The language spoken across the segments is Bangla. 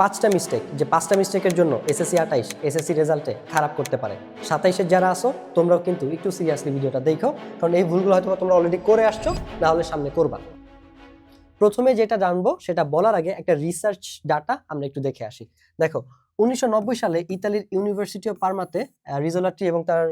পাঁচটা মিস্টেক যে পাঁচটা মিস্টেকের জন্য এসএসসি আঠাইশ এসএসসি রেজাল্টে খারাপ করতে পারে। সাতাইশের যারা আসো তোমরাও কিন্তু একটু সিরিয়াসলি ভিডিওটা দেখো, কারণ এই ভুলগুলো হয়তো তোমরা অলরেডি করে আসছো, না হলে সামনে করবা প্রথমে যেটা জানব, সেটা বলার আগে একটা রিসার্চ ডাটা আমরা একটু দেখে আসি। দেখো, উনিশশো নব্বই সালে ইতালির ইউনিভার্সিটি অফ পার্মাতে রিজোলাট্রি এবং তার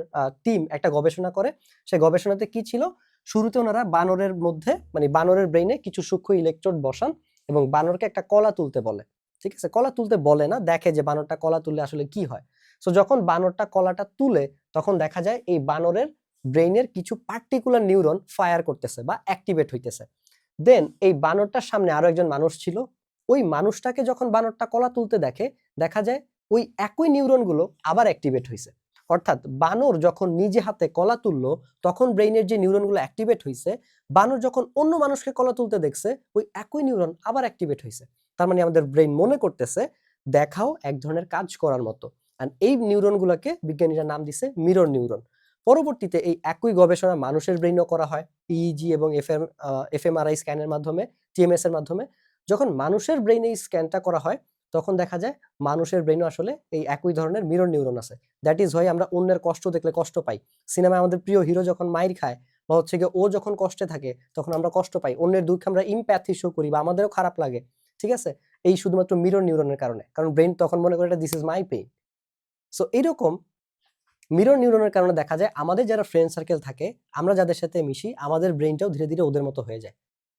টিম একটা গবেষণা করে। সেই গবেষণাতে কি ছিল? শুরুতে ওনারা বানরের মধ্যে মানে বানরের ব্রেইনে কিছু সূক্ষ্ম ইলেকট্রোড বসান এবং বানরকে একটা কলা তুলতে বলে। ঠিক আছে? কলা তুলতে বলে না, দেখে যে বানরটা কলা তুললে আসলে কি হয়? সো যখন বানরটা কলাটা তুলে, তখন দেখা যায় এই বানরের ব্রেইনের কিছু পার্টিকুলার নিউরন ফায়ার করতেছে বা অ্যাক্টিভেট হইতেছে। দেন এই বানরটার সামনে আরও একজন মানুষ ছিল। ওই মানুষটাকে যখন বানরটা কলা তুলতে দেখে, দেখা যায় ওই একই নিউরনগুলো আবার অ্যাক্টিভেট হয়েছে অর্থাৎ বানর যখন নিজে হাতে কলা তুললো, তখন ব্রেইনের যে নিউরনগুলো অ্যাক্টিভেট হয়েছে বানর যখন অন্য মানুষকে কলা তুলতে দেখছে, ওই একই নিউরন আবার অ্যাক্টিভেট হয়েছে তার মানে আমাদের ব্রেইন মনে করতেছে, দেখাও এক ধরনের কাজ করার মতো। আর এই নিউরনগুলোকে বিজ্ঞানীরা নাম দিছে মিরর নিউরন। পরবর্তীতে এই একই গবেষণা মানুষের ব্রেইনও করা হয় ইইজি এবং এফ এম এফএমআরআই স্ক্যানের মাধ্যমে টিএমএস এর মাধ্যমে। যখন মানুষের ব্রেইনে এই স্ক্যানটা করা হয় তখন দেখা যায় মানুষের ব্রেইনও আসলে এই একই ধরনের মিরর নিউরন আছে। দ্যাট ইজ হয় আমরা অন্যের কষ্ট দেখলে কষ্ট পাই। সিনেমায় আমাদের প্রিয় হিরো যখন মাইর খায় বা হচ্ছে গিয়ে ও যখন কষ্টে থাকে তখন আমরা কষ্ট পাই। অন্যের দুঃখ আমরা ইমপ্যাথি শো করি বা আমাদেরও খারাপ লাগে। ঠিক আছে? এই শুধুমাত্র মিরর নিউরনের কারণে। কারণ ব্রেন তখন মনে করে এটা this is my pain so এইরকম মিরর নিউরনের কারণে দেখা যায় আমাদের যারা ফ্রেন্ড সার্কেল থাকে, আমরা যাদের সাথে মিশি, আমাদের ব্রেনটাও ধীরে ধীরে ওদের মতো হয়ে যায়।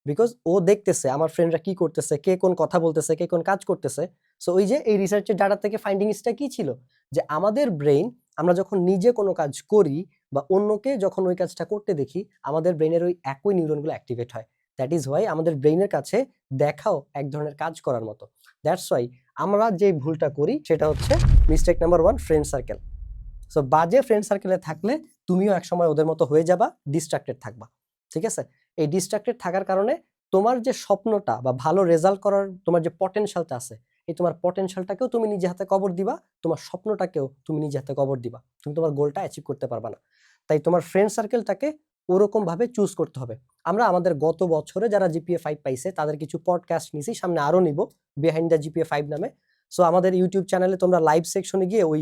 বিকজ ও দেখতেছে আমার ফ্রেন্ডরা কি করতেছে, কে কোন কথা বলতেছে, কে কোন কাজ করতেছে। সো ওই যে এই রিসার্চের ডাটা থেকে ফাইন্ডিংসটা কি ছিল? যে আমাদের ব্রেইন আমরা যখন নিজে কোনো কাজ করি বা অন্যকে যখন ওই কাজটা করতে দেখি, আমাদের ব্রেনের ওই একই নিউরনগুলো অ্যাক্টিভেট হয়। দ্যাট ইজ ওয়াই আমাদের ব্রেনের কাছে দেখাও এক ধরনের কাজ করার মতো। দ্যাটস ওয়াই আমরা যে ভুলটা করি, সেটা হচ্ছে mistake number one friend circle so বাজে ফ্রেন্ড সার্কেলে থাকলে তুমিও একসময় ওদের মতো হয়ে যাবা ডিস্ট্রাক্টেড থাকবা। ঠিক আছে? এই ডিস্ট্রাক্টেড থাকার কারণে তোমার যে স্বপ্নটা বা ভালো রেজাল্ট করার তোমার যে পটেনশিয়ালটা আছে, এই তোমার পটেনশিয়ালটাকেও তুমি নিজে হাতে কবর দিবা, তোমার স্বপ্নটাকেও তুমি নিজে হাতে কবর দিবা। তুমি তোমার গোলটা অ্যাচিভ করতে পারবা না। তাই তোমার ফ্রেন্ড সার্কেলটাকে ওরকম ভাবে চুজ করতে হবে। আমরা আমাদের গত বছরে যারা জিপিএ ফাইভ পাইছে, তাদের কিছু পডকাস্ট নিছি, সামনে আরও নিব বিহাইন্ড দ্য জিপিএ ফাইভ নামে। সো আমাদের ইউটিউব চ্যানেলে তোমরা লাইভ সেকশনে গিয়ে ওই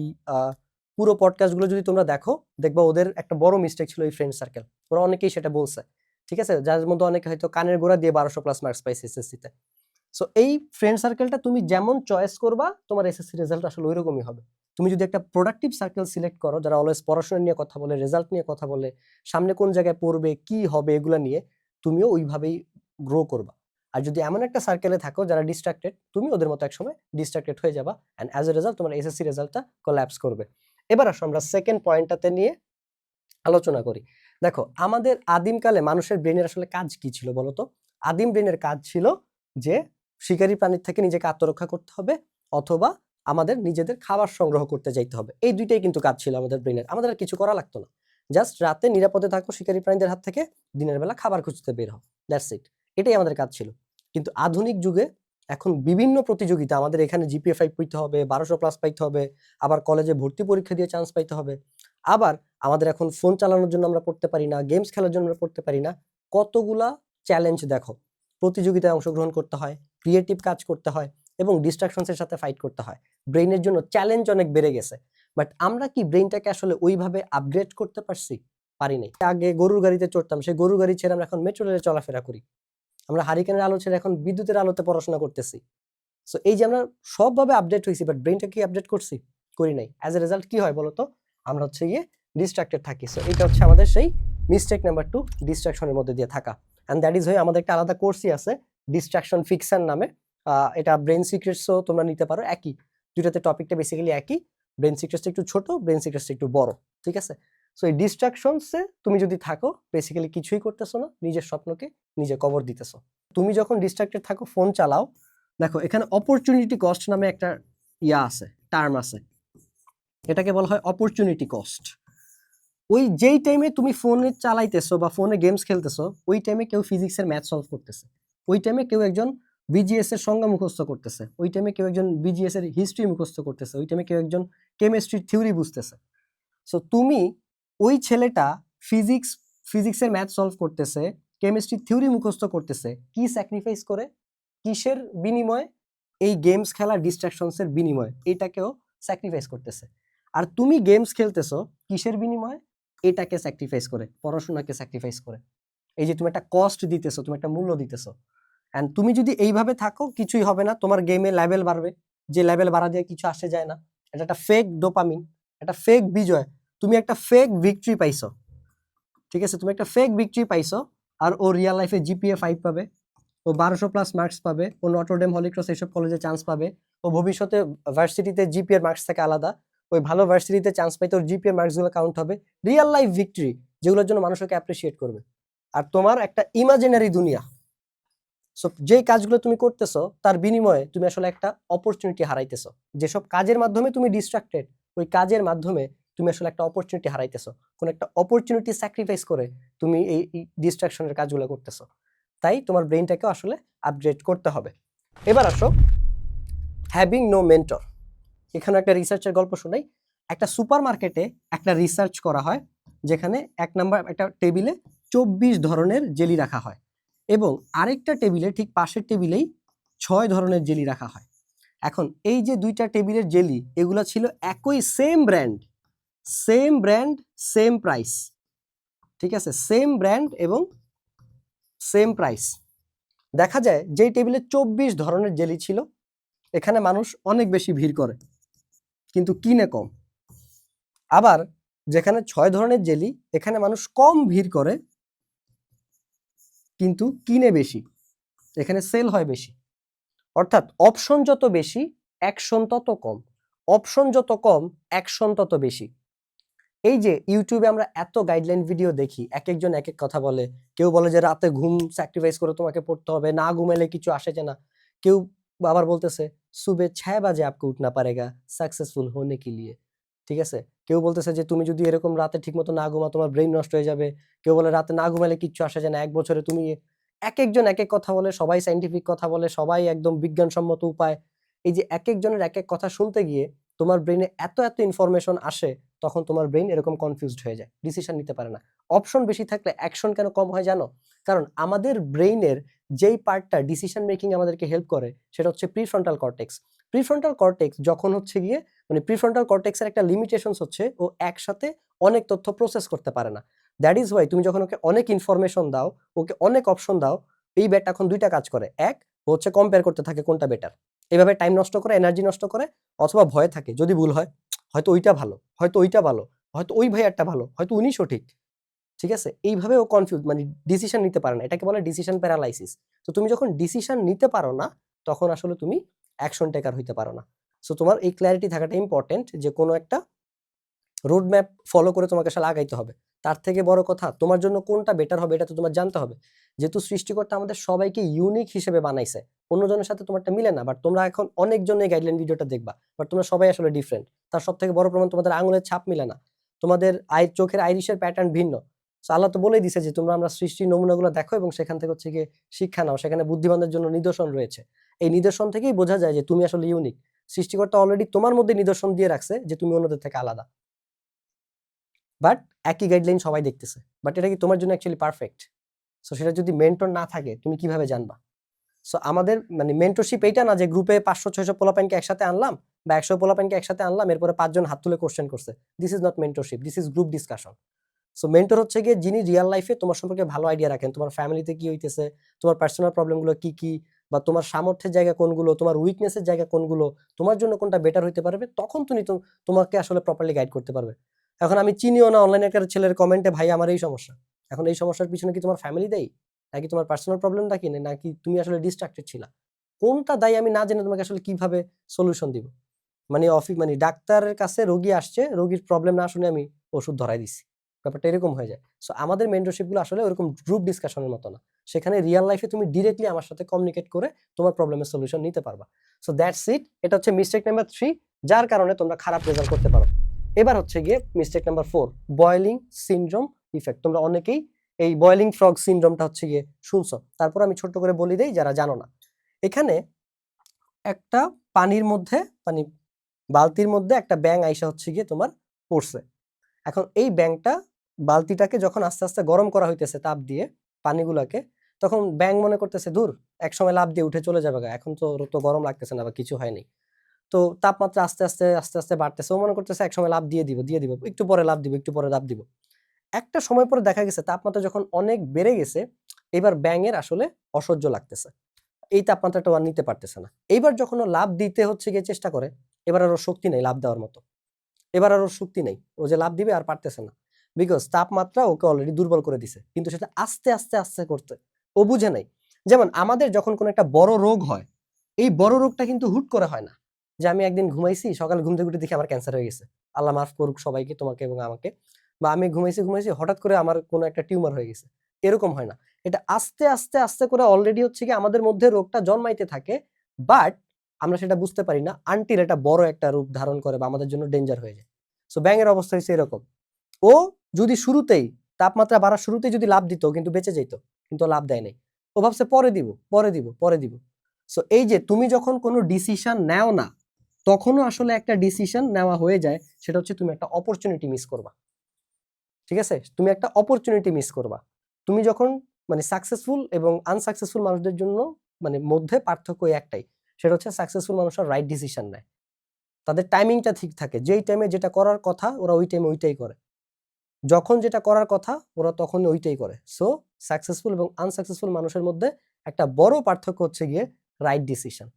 পুরো পডকাস্টগুলো যদি তোমরা দেখো, দেখবা ওদের একটা বড় মিস্টেক ছিল এই ফ্রেন্ড সার্কেল ওরা অনেকেই সেটা বলছে। ঠিক আছে? যার মধ্যে অনেকে হয়তো কানের গোড়া দিয়ে বারোশো প্লাস মার্কস পাইছে এসএসসিতে সো এই ফ্রেন্ড সার্কেলটা তুমি যেমন চয়েস করবা, তোমার এসএসসি রেজাল্ট আসলে ওইরকমই হবে। তুমি যদি একটা প্রোডাক্টিভ সার্কেল সিলেক্ট করো, যারা অলওয়েজ পড়াশোনা নিয়ে কথা বলে রেজাল্ট নিয়ে কথা বলে, সামনে কোন জায়গায় পড়বে, কি হবে, এগুলো নিয়ে তুমিও ওইভাবেই গ্রো করবা। আর যদি এমন একটা সার্কেলে থাকো যারা ডিস্ট্রাক্টেড তুমি ওদের মতো একসময় ডিস্ট্রাক্টেড হয়ে যাবা অ্যান্ড অ্যাজ এ রেজাল্ট তোমার এসএসসি রেজাল্টটা কোল্যাপস করবে। এবার আসো আমরা সেকেন্ড পয়েন্টটাতে নিয়ে আলোচনা করি। দেখো, আমাদের আদিমকালে মানুষের ব্রেনের আসলে কাজ কি ছিল বলতো? আদিম ব্রেনের কাজ ছিল যে, শিকারী প্রাণীর থেকে নিজেকে আত্মরক্ষা করতে হবে অথবা আমাদের নিজেদের খাবার সংগ্রহ করতে যাইতে হবে। এই দুইটাই কিন্তু কাজ ছিল আমাদের ব্রেনের আমাদের আর কিছু করা লাগতো না। জাস্ট রাতে নিরাপদে থাকো শিকারী প্রাণীদের হাত থেকে, দিনের বেলা খাবার খুঁজতে বের হও। দ্যাটস ইট এটাই আমাদের কাজ ছিল। কিন্তু আধুনিক যুগে এখন বিভিন্ন প্রতিযোগিতা আমাদের এখানে জিপিএ ফাইভ পাইতে হবে, বারোশো প্লাস পাইতে হবে, আবার কলেজে ভর্তি পরীক্ষা দিয়ে চান্স পাইতে হবে। আবার আমাদের এখন ফোন চালানোর জন্য আমরা পড়তে পারি না গেমস খেলার জন্য আমরা পড়তে পারি না। কতগুলা চ্যালেঞ্জ দেখো। প্রতিযোগিতায় অংশগ্রহণ করতে হয় ক্রিয়েটিভ কাজ করতে হয় এবং ডিস্ট্রাকশনসের সাথে ফাইট করতে হয়। ব্রেইনের জন্য চ্যালেঞ্জ অনেক বেড়ে গেছে। বাট আমরা কি ব্রেইনটাকে আসলে ওইভাবে আপগ্রেড করতে পারছি? পারি নাই। আগে গরুর গাড়িতে চড়তাম, সেই গরুর গাড়ি ছেড়ে আমরা এখন মেট্রো রেলে চলাফেরা করি। আমরা হারিকেনের আলো ছেড়ে এখন বিদ্যুতের আলোতে পড়াশোনা করতেছি। সো এই যে আমরা সবভাবে আপডেট হয়েছি বাট ব্রেইনটা কি আপডেট করছি? করি নাই। অ্যাজ এ রেজাল্ট কি হয় বলতো? আমরা হচ্ছে গিয়ে ডিস্ট্রাক্টেড থাকি। সো এটা হচ্ছে আমাদের সেই মিস্টেক নাম্বার টু ডিস্ট্রাকশনের মধ্যে দিয়ে থাকা। অ্যান্ড দ্যাট ইজ হয়ে আমাদের একটা আলাদা কোর্সই আছে ডিস্ট্রাকশন ফিকশন নামে। এটা ব্রেন সিক্রেটসও তোমরা নিতে পারো, একই। দুটাতে টপিকটা বেসিক্যালি একই। ব্রেন সিক্রেটসটা একটু ছোট ব্রেন সিক্রেটসটা একটু বড়, ঠিক আছে? সো এই ডিস্ট্রাকশনসে তুমি যদি থাকো বেসিক্যালি কিছুই করতেছো না, নিজের স্বপ্নকে নিজে কবর দিতেছো। তুমি যখন ডিস্ট্রাক্টেড থাকো ফোন চালাও। দেখো, এখানে অপরচুনিটি কস্ট নামে একটা ইয়া আছে টার্ম আছে। এটাকে বলা হয় অপরচুনিটি কস্ট ওই যেই টাইমে তুমি ফোনে চালাইতেছো বা ফোনে গেমস খেলতেছো, ওই টাইমে কেউ ফিজিক্সের ম্যাথ সলভ করতেছে। ওই টাইমে কেউ একজন বিজিএস এর সংজ্ঞা মুখস্থ করতেছে। ওই টাইমে কেউ একজন বিজিএস এর হিস্ট্রি মুখস্থ করতেছে। ওই টাইমে কেউ একজন কেমিস্ট্রির থিওরি বুঝতেছে। সো তুমি ওই ছেলেটা ফিজিক্স ফিজিক্সের ম্যাথ সলভ করতেছে কেমিস্ট্রি থিওরি মুখস্থ করতেছে, কি স্যাক্রিফাইস করে? কিসের বিনিময়ে? এই গেমস খেলা ডিস্ট্রাকশনসের বিনিময়ে। এটাকেও স্যাক্রিফাইস করতেছে। আর তুমি গেমস খেলতেছো, কিসের বিনিময়ে? এটাকে স্যাক্রিফাইস করে, পড়াশোনাকে স্যাক্রিফাইস করে। এই যে তুমি একটা কস্ট দিতেছো, তুমি একটা মূল্য দিতেছো। অ্যান্ড তুমি যদি এইভাবে থাকো, কিছুই হবে না, তোমার গেমে লেভেল বাড়বে। যে লেভেল বাড়া দিয়ে কিছু আসে যায় না। এটা একটা ফেক ডোপামিন একটা ফেক বিজয়। তুমি একটা ফেক ভিক্টরি পাইছো। ঠিক আছে? তুমি একটা ফেক ভিক্টরি পাইছো আর ও রিয়াল লাইফে জিপিএ ফাইভ পাবে, ও বারোশো প্লাস মার্কস পাবে, ও নটরডেম হলিক্রস এইসব কলেজে চান্স পাবে, ও ভবিষ্যতে ভার্সিটিতে জিপিএর মার্কস থেকে আলাদা। ওই ভালো ভার্সিটিতে চান্স পাইতে ওর জিপিএ মার্কসগুলো কাউন্ট হবে। রিয়েল লাইফ ভিক্টরি যেগুলোর জন্য মানুষকে অ্যাপ্রিসিয়েট করবে। আর তোমার একটা ইমাজিনারি দুনিয়া। সো যেই কাজগুলো তুমি করতেছো, তার বিনিময়ে তুমি আসলে একটা অপরচুনিটি হারাইতেছো। যেসব কাজের মাধ্যমে তুমি ডিস্ট্রাক্টেড ওই কাজের মাধ্যমে তুমি আসলে একটা অপরচুনিটি হারাইতেছো। কোন একটা অপরচুনিটি স্যাক্রিফাইস করে তুমি এই ডিস্ট্রাকশনের কাজগুলো করতেছো। তাই তোমার ব্রেনটাকেও আসলে আপগ্রেড করতে হবে। এবার আসো হ্যাভিং নো মেন্টর এখানে একটা রিসার্চের গল্প শোনাই। একটা সুপার মার্কেটে একটা রিসার্চ করা হয়, যেখানে এক নাম্বার একটা টেবিলে চব্বিশ ধরনের জেলি রাখা হয় এবং আরেকটা টেবিলে ঠিক পাশের টেবিলেই ছয় ধরনের জেলি রাখা হয়। এখন এই যে দুইটা টেবিলের জেলি এগুলো ছিল একই same brand same brand same price ঠিক আছে? সেম ব্র্যান্ড এবং সেম প্রাইস দেখা যায় যেই টেবিলে চব্বিশ ধরনের জেলি ছিল, এখানে মানুষ অনেক বেশি ভিড় করে। কিন্তু কিনে কম। আবার যেখানে ছয় ধরনের জেলি, এখানে মানুষ কম ভিড় করে, কিন্তু কিনে বেশি। এখানে সেল হয় বেশি। অর্থাৎ অপশন যত বেশি, অ্যাকশন তত কম। অপশন যত কম, অ্যাকশন তত বেশি। এই যে ইউটিউবে আমরা এত গাইডলাইন ভিডিও দেখি এক একজন এক এক কথা বলে। কেউ বলে যে রাতে ঘুম স্যাক্রিফাইস করে তোমাকে পড়তে হবে, না ঘুমাইলে কিছু আসে যে না। কেউ আবার বলতেছে সুবে ছয় বাজে আপকে উঠনা পারেগা সাকসেসফুল হোনে কি লিয়ে ঠিক আছে কেউ বলতেছে যে তুমি যদি এরকম রাতে ঠিকমতো না ঘুমা তোমার ব্রেন নষ্ট হয়ে যাবে কেউ বলে রাতে না ঘুমাইলে কিচ্ছু আসে যায় না এক বছরে তুমি এক একজন এক এক কথা বলে সবাই সাইন্টিফিক কথা বলে, সবাই একদম বিজ্ঞানসম্মত উপায়। এই যে এক একজনের এক এক কথা শুনতে গিয়ে তোমার ব্রেনে এত এত ইনফরমেশন আসে, তখন তোমার ব্রেন এরকম কনফিউজড হয়ে যায় ডিসিশন নিতে পারে না। অপশন বেশি থাকলে অ্যাকশন কেন কম হয় জানো? কারণ আমাদের ব্রেইনের যেই পার্টটা ডিসিশন মেকিং আমাদেরকে হেল্প করে, সেটা হচ্ছে প্রিফ্রন্টাল কর্টেক্স প্রিফ্রন্টাল কর্টেক্স যখন হচ্ছে গিয়ে মানে প্রিফ্রন্টাল কর্টেক্সের একটা লিমিটেশনস হচ্ছে, ও একসাথে অনেক তথ্য প্রসেস করতে পারে না। দ্যাট ইজ ওয়াই তুমি যখন ওকে অনেক ইনফরমেশন দাও, ওকে অনেক অপশন দাও, এই ব্যাট এখন দুইটা কাজ করে। এক, ও হচ্ছে কম্পেয়ার করতে থাকে কোনটা বেটার এভাবে টাইম নষ্ট করে এনার্জি নষ্ট করে, অথবা ভয় থাকে, যদি ভুল হয়, হয়তো ওইটা ভালো, হয়তো ওইটা ভালো, হয়তো ওই ভাইয়ারটা ভালো, হয়তো উনি সঠিক। ঠিক আছে? এইভাবে ও কনফিউজ মানে ডিসিশন নিতে পারে না। এটাকে বলে ডিসিশন প্যারালাইসিস তো তুমি যখন ডিসিশন নিতে পারো না, তখন আসলে তুমি অ্যাকশন টেকার হইতে পারো না। সো তোমার এই ক্ল্যারিটি থাকাটা ইম্পর্টেন্ট যে কোনো একটা রোড ম্যাপ ফলো করে তোমাকে আসলে আগাইতে হবে। তার থেকে বড় কথা, তোমার জন্য কোনটা বেটার হবে এটা তো তোমার জানতে হবে। যেহেতু সৃষ্টিকর্তা আমাদের সবাইকে ইউনিক হিসেবে বানাইছে, অন্যজনের সাথে তোমারটা মিলে না বাট তোমরা এখন অনেকজন এই গাইডলাইন ভিডিওটা দেখবা বাট তোমরা সবাই আসলে ডিফারেন্ট তার সব থেকে বড় প্রমাণ তোমাদের আঙুলের ছাপ মিলে না। তোমাদের আই, চোখের আইরিশের প্যাটার্ন ভিন্ন। So, আল্লাহ তো বলেই দিছে যে তোমরা আমরা সৃষ্টির নমুনাগুলো দেখো এবং সেখান থেকে হচ্ছে গিয়ে শিক্ষা নাও। সেখানে বুদ্ধিমানদের জন্য নিদর্শন রয়েছে। এই নিদর্শন থেকেই বোঝা যায় যে তুমি আসলে ইউনিক সৃষ্টিকর্তা অলরেডি তোমার মধ্যে নিদর্শন দিয়ে রাখছে যে তুমি অন্যদের থেকে আলাদা। বাট একই গাইডলাইন সবাই দেখতেছে। বাট এটা কি তোমার জন্য অ্যাকচুয়ালি পারফেক্ট সো সেটা যদি মেন্টর না থাকে, তুমি কীভাবে জানবা? সো আমাদের মানে মেন্টরশিপ এইটা না যে গ্রুপে পাঁচশো, ছয়শো পোলাপাইনকে একসাথে আনলাম বা একশো পোলাপাইনকে একসাথে আনলাম, এরপরে পাঁচজন হাত তুলে কোশ্চেন করছে। This is not mentorship this is group discussion so mentor হচ্ছে গিয়ে যিনি রিয়েল লাইফে তোমার সম্পর্কে ভালো আইডিয়া রাখেন। তোমার ফ্যামিলিতে কি হইতেছে? তোমার পার্সোনাল প্রবলেমগুলো কি কি? বা তোমার সামর্থ্যের জায়গা কোনগুলো? তোমার উইকনেসের জায়গা কোনগুলো? তোমার জন্য কোনটা বেটার হইতে পারবে? তখন তুমি তোমাকে আসলে প্রপারলি গাইড করতে পারবে। এখন আমি চিনিও না অনলাইনে একটা ছেলের কমেন্টে ভাই, আমার এই সমস্যা। এখন এই সমস্যার পিছনে কি তোমার ফ্যামিলি দেয় নাকি তোমার পার্সোনাল প্রবলেম নাকি নাকি তুমি আসলে ডিস্ট্রাক্টেড ছিলা? কোনটা দায়ী আমি না জেনে তোমাকে আসলে কীভাবে সলিউশন দিব? মানে অফিস মানে ডাক্তারের কাছে রোগী আসছে, রোগীর প্রবলেম না শুনে আমি ওষুধ ধরাই দিছি। ব্যাপারটা এরকম হয়ে যায়। সো আমাদের মেন্টরশিপগুলো আসলে ওরকম গ্রুপ ডিসকাশনের মতো না। সেখানে রিয়েল লাইফে তুমি ডিরেক্টলি আমার সাথে কমিউনিকেট করে তোমার প্রবলেমের সলিউশন নিতে পারবা। সো দ্যাটস ইট এটা হচ্ছে মিস্টেক নাম্বার থ্রি যার কারণে তোমরা খারাপ রেজাল্ট করতে পারো। এবার হচ্ছে গিয়ে mistake number four boiling syndrome effect তোমরা অনেকেই এই বয়েলিং ফ্রগ সিনড্রোমটা হচ্ছে গিয়ে শুনছো। তারপর আমি ছোট্ট করে বলি দেই, যারা জানো না। এখানে একটা পানির মধ্যে, পানি, বালতির মধ্যে একটা ব্যাং আইসা হচ্ছে গিয়ে তোমার পড়ছে। এখন এই ব্যাংটা বালতিটাকে যখন আস্তে আস্তে গরম করা হইতেছে তাপ দিয়ে পানিগুলাকে তখন ব্যাংক মনে করতেছে দূর এক সময় লাভ দিয়ে উঠে চলে যাবে গা, এখন তো তো গরম লাগতেছে না বা কিছু হয়নি। তো তাপমাত্রা আস্তে আস্তে আস্তে আস্তে বাড়তেছে। ও মনে করতেছে এক সময় লাভ দিয়ে দিব দিয়ে দিব একটু পরে লাভ দিব একটু পরে লাভ দিব। একটা সময় পরে দেখা গেছে তাপমাত্রা যখন অনেক বেড়ে গেছে এবার ব্যাঙের আসলে অসহ্য লাগতেছে। এই তাপমাত্রাটা আর নিতে পারতেছে না। এইবার যখন ও লাভ দিতে হচ্ছে গিয়ে চেষ্টা করে এবার আর ওর শক্তি নেই লাভ দেওয়ার মতো। এবার আর ওর শক্তি নেই। ও যে লাভ দিবে আর পারতেছে না। বিকজ তাপমাত্রা ওকে অলরেডি দুর্বল করে দিছে। কিন্তু সেটা আস্তে আস্তে আস্তে করতে। ও বুঝে নাই। যেমন আমাদের যখন কোনো একটা বড় রোগ হয়, এই বড় রোগটা কিন্তু হুট করে হয় না। যে আমি একদিন ঘুমাইছি, সকাল ঘুম থেকে উঠে দেখি আমার ক্যান্সার হয়ে গেছে। আল্লাহ মাফ করুক সবাইকে, তোমাকে এবং আমাকে। বা আমি ঘুমাইছি ঘুমাইছি, হঠাৎ করে আমার কোনো একটা টিউমার হয়ে গেছে। এরকম হয় না। এটা আস্তে আস্তে আস্তে করে অলরেডি হচ্ছে কি আমাদের মধ্যে রোগটা জন্মাইতে থাকে। বাট আমরা সেটা বুঝতে পারি না আনটিল এটা বড় একটা রূপ ধারণ করে বা আমাদের জন্য ডেঞ্জার হয়ে যায়। সো ব্যাঙের অবস্থা হচ্ছে এরকম। ও যদি শুরুতেই তাপমাত্রা বাড়ার শুরুতেই যদি লাভ দিত, কিন্তু বেঁচে যেত, কিন্তু লাভ দেয় নাই। ও ভাবছে, পরে দিব পরে দিব পরে দিব। সো এই যে তুমি যখন কোনো ডিসিশন নেও না, তখনও আসলে একটা ডিসিশন নেওয়া হয়ে যায়, সেটা হচ্ছে তুমি একটা অপরচুনিটি মিস করবা। ঠিক আছে? তুমি একটা অপরচুনিটি মিস করবা। তুমি যখন মানে সাকসেসফুল এবং আনসাকসেসফুল মানুষদের জন্য মানে মধ্যে পার্থক্য একটাই, সেটা হচ্ছে সাকসেসফুল মানুষরা রাইট ডিসিশন নেয়। তাদের টাইমিংটা ঠিক থাকে। যেই টাইমে যেটা করার কথা, ওরা ওই টাইমে ওইটাই করে। যখন যেটা করার কথা, ওরা তখন ওইটাই করে। সো সাকসেসফুল এবং আনসাকসেসফুল মানুষের মধ্যে একটা বড় পার্থক্য হচ্ছে গিয়ে রাইট ডিসিশন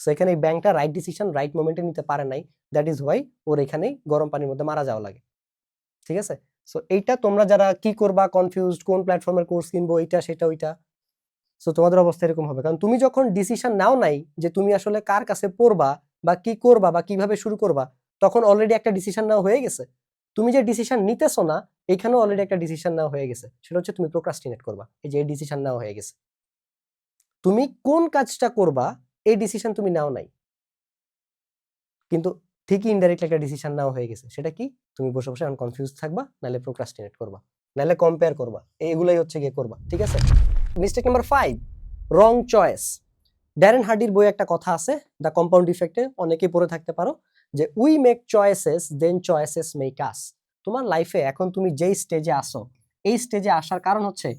সো এখানে এই ব্যাংকটা রাইট ডিসিশন রাইট মোমেন্টে নিতে পারে নাই। দ্যাট ইজ ওয়াই ওর এখানেই গরম পানির মধ্যে মারা যাওয়া লাগে। ঠিক আছে? সো এইটা তোমরা যারা কি করবা কনফিউজড কোন প্ল্যাটফর্মের কোর্স কিনবো, এইটা, সেটা, ওইটা। সো তোমাদের অবস্থা এরকম হবে। কারণ তুমি যখন ডিসিশন নাও নাই যে তুমি আসলে কার কাছে পড়বা বা কি করবা বা কীভাবে শুরু করবা, তখন অলরেডি একটা ডিসিশন নেওয়া হয়ে গেছে। তুমি যে ডিসিশন নিতেছো না, এখানেও অলরেডি একটা ডিসিশন নেওয়া হয়ে গেছে। সেটা হচ্ছে তুমি প্রোক্রাস্টিনেট করবা। এই যে ডিসিশন নেওয়া হয়ে গেছে। তুমি কোন কাজটা করবা, এই ডিসিশন তুমি নাও নাই। কিন্তু ঠিকই ইনডাইরেক্টলি একটা ডিসিশন নেওয়া হয়ে গেছে। সেটা কি? তুমি বসে বসে এখন কনফিউজ থাকবা, নাহলে প্রোক্রাস্টিনেট করবা। নাহলে কম্পেয়ার করবা। এগুলাই হচ্ছে গিয়ে করবা। ঠিক আছে? Mistake number five wrong choice Darren হার্ডির বই একটা কথা আছে দ্য কম্পাউন্ড ইফেক্টে অনেকেই পড়ে থাকতে পারো। যে we make choices then choices make us তোমার লাইফে এখন তুমি যেই স্টেজে আসো এই স্টেজে আসার কারণ হচ্ছে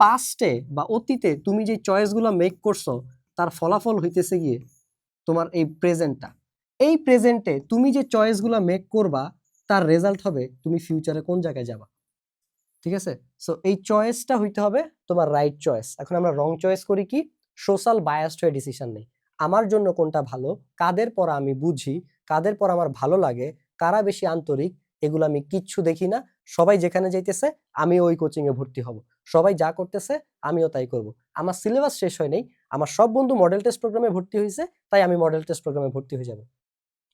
পাস্টে বা অতীতে তুমি যে চয়েসগুলো মেক করছ, তার ফলাফল হইতেছে গিয়ে তোমার এই প্রেজেন্টটা এই প্রেজেন্টে তুমি যে চয়েসগুলো মেক করবা, তার রেজাল্ট হবে তুমি ফিউচারে কোন জায়গায় যাবা। ঠিক আছে? সো এই চয়েসটা হইতে হবে তোমার রাইট চয়েস এখন আমরা রং চয়েস করি কি? সোশ্যাল বায়াসড হয়ে ডিসিশন নেই। আমার জন্য কোনটা ভালো? কাদের পর আমি বুঝি? কাদের পর আমার ভালো লাগে, কারা বেশি আন্তরিক, এগুলো আমি কিচ্ছু দেখি না। সবাই যেখানে যাইতেছে আমি ওই কোচিংয়ে ভর্তি হব। সবাই যা করতেছে, আমিও তাই করব। আমার সিলেবাস শেষ হয় নাই, আমার সব বন্ধু মডেল টেস্ট প্রোগ্রামে ভর্তি হয়েছে তাই আমি মডেল টেস্ট প্রোগ্রামে ভর্তি হয়ে যাব।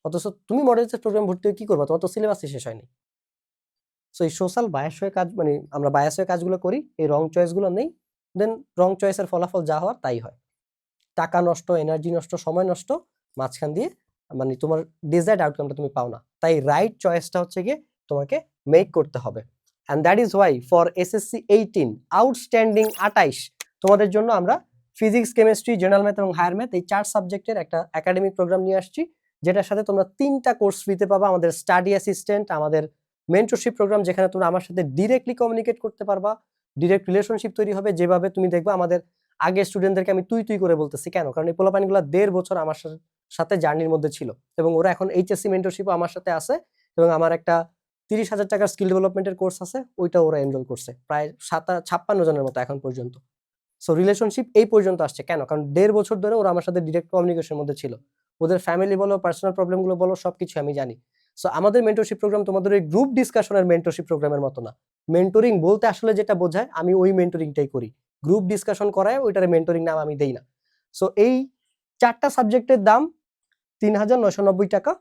অথচ তুমি মডেল টেস্ট প্রোগ্রামে ভর্তি হয়ে কি করবা? তোমার তো সিলেবাসই শেষ হয়নি। সো এই সোশ্যাল বায়াস হয়ে কাজ মানে আমরা বায়াস হয়ে কাজগুলো করি, এই রং চয়েসগুলো নেই দেন রং চয়েসের ফলাফল যা হওয়ার তাই হয়। টাকা নষ্ট এনার্জি নষ্ট, সময় নষ্ট, মাঝখান দিয়ে মানে তোমার ডিজায়ার্ড আউটকামটা তুমি পাও না। তাই রাইট চয়েসটা হচ্ছে গিয়ে তোমাকে মেক করতে হবে। And that is why for SSC eighteen outstanding আটাইশ তোমাদের জন্য আমরা ফিজিক্স কেমিস্ট্রি জেনারেল ম্যাথ এবং হায়ার ম্যাথ এই চার সাবজেক্টের একটা একাডেমিক প্রোগ্রাম নিয়ে আসছি। যেটার সাথে তোমরা তিনটা কোর্স ফ্রিতে পাবা। আমাদের স্টাডি অ্যাসিস্ট্যান্ট আমাদের মেন্টরশিপ প্রোগ্রাম যেখানে তোমরা আমার সাথে ডিরেক্টলি কমিউনিকেট করতে পারবা। ডিরেক্ট রিলেশনশিপ তৈরি হবে। যেভাবে তুমি দেখবা আমাদের আগে স্টুডেন্টদেরকে আমি তুই তুই করে বলতেছি। কেন? কারণ এই পোলাপানিগুলো দেড় বছর আমার সা- সাথে জার্নির মধ্যে ছিল। এবং ওরা এখন এইচএসসি মেন্টরশিপও আমার সাথে আছে এবং আমার একটা তিরিশ হাজার টাকার স্কিল ডেভেলপমেন্টের কোর্স আছে ওইটা ওরা এনরোল করছে প্রায় সাতা, ছাপ্পান্ন জনের মতো এখন পর্যন্ত। সো রিলেশনশিপ এই পর্যন্ত আসছে। কেন? কারণ দেড় বছর ধরে ওরা আমার সাথে ডিরেক্ট কমিউনিকেশনের মধ্যে ছিল। ওদের ফ্যামিলি বলো পার্সোনাল প্রবলেমগুলো বলো, সবকিছু আমি জানি। সো আমাদের মেন্টরশিপ প্রোগ্রাম তোমাদের ওই গ্রুপ ডিসকাশনের মেন্টরশিপ প্রোগ্রামের মতো না। মেন্টরিং বলতে আসলে যেটা বোঝায়, আমি ওই মেন্টরিংটাই করি। গ্রুপ ডিসকাশন করায়, ওইটার মেন্টরিং নাম আমি দেই না। সো এই চারটা সাবজেক্টের দাম তিন হাজার নয়শো নব্বই টাকা।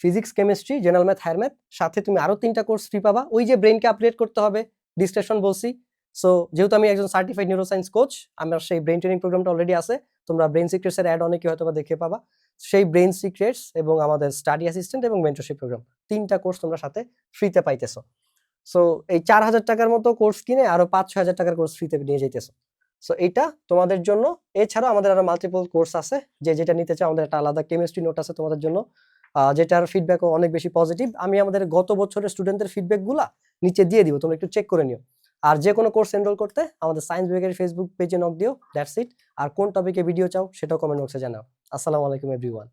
Physics chemistry general math higher math সাথে তুমি আরও তিনটা কোর্স ফ্রি পাবা। ওই যে ব্রেনকে আপডেট করতে হবে ডিসকাশন বলছি। সো যেহেতু আমি একজন সার্টিফাইড নিউরো নিউরোসায়েন্স কোচ আমার সেই ব্রেন ট্রেনিং প্রোগ্রামটা অলরেডি আছে। তোমরা ব্রেন সিক্রেটস এর অ্যাড অনেকে হয়তো দেখে পাবা। সেই ব্রেন সিক্রেটস এবং আমাদের স্টাডি অ্যাসিস্ট্যান্ট এবং মেন্টরশিপ প্রোগ্রাম তিনটা কোর্স তোমরা সাথে ফ্রিতে পাইতেছো। সো এই চার হাজার টাকার মতো কোর্স কিনে আরও পাঁচ ছয় হাজার টাকার কোর্স ফ্রিতে নিয়ে যাইতেছো। সো এইটা তোমাদের জন্য। এছাড়াও আমাদের আরও মাল্টিপল কোর্স আছে, যে যেটা নিতে চাও, আমাদের একটা আলাদা কেমিস্ট্রি নোট আছে তোমাদের জন্য। যেটার ফিডব্যাকও অনেক বেশি পজিটিভ আমি আমাদের গত বছরের স্টুডেন্টদের ফিডব্যাকগুলো নিচে দিয়ে দিব, তোমরা একটু চেক করে নিও। আর যে কোনো কোর্স এনরোল করতে আমাদের সায়েন্স বিভাগের ফেসবুক পেজে নক দিও দ্যাটস ইট আর কোন টপিকে ভিডিও চাও, সেটাও কমেন্ট বক্সে জানাও। আসসালামু আলাইকুম এভরিওয়ান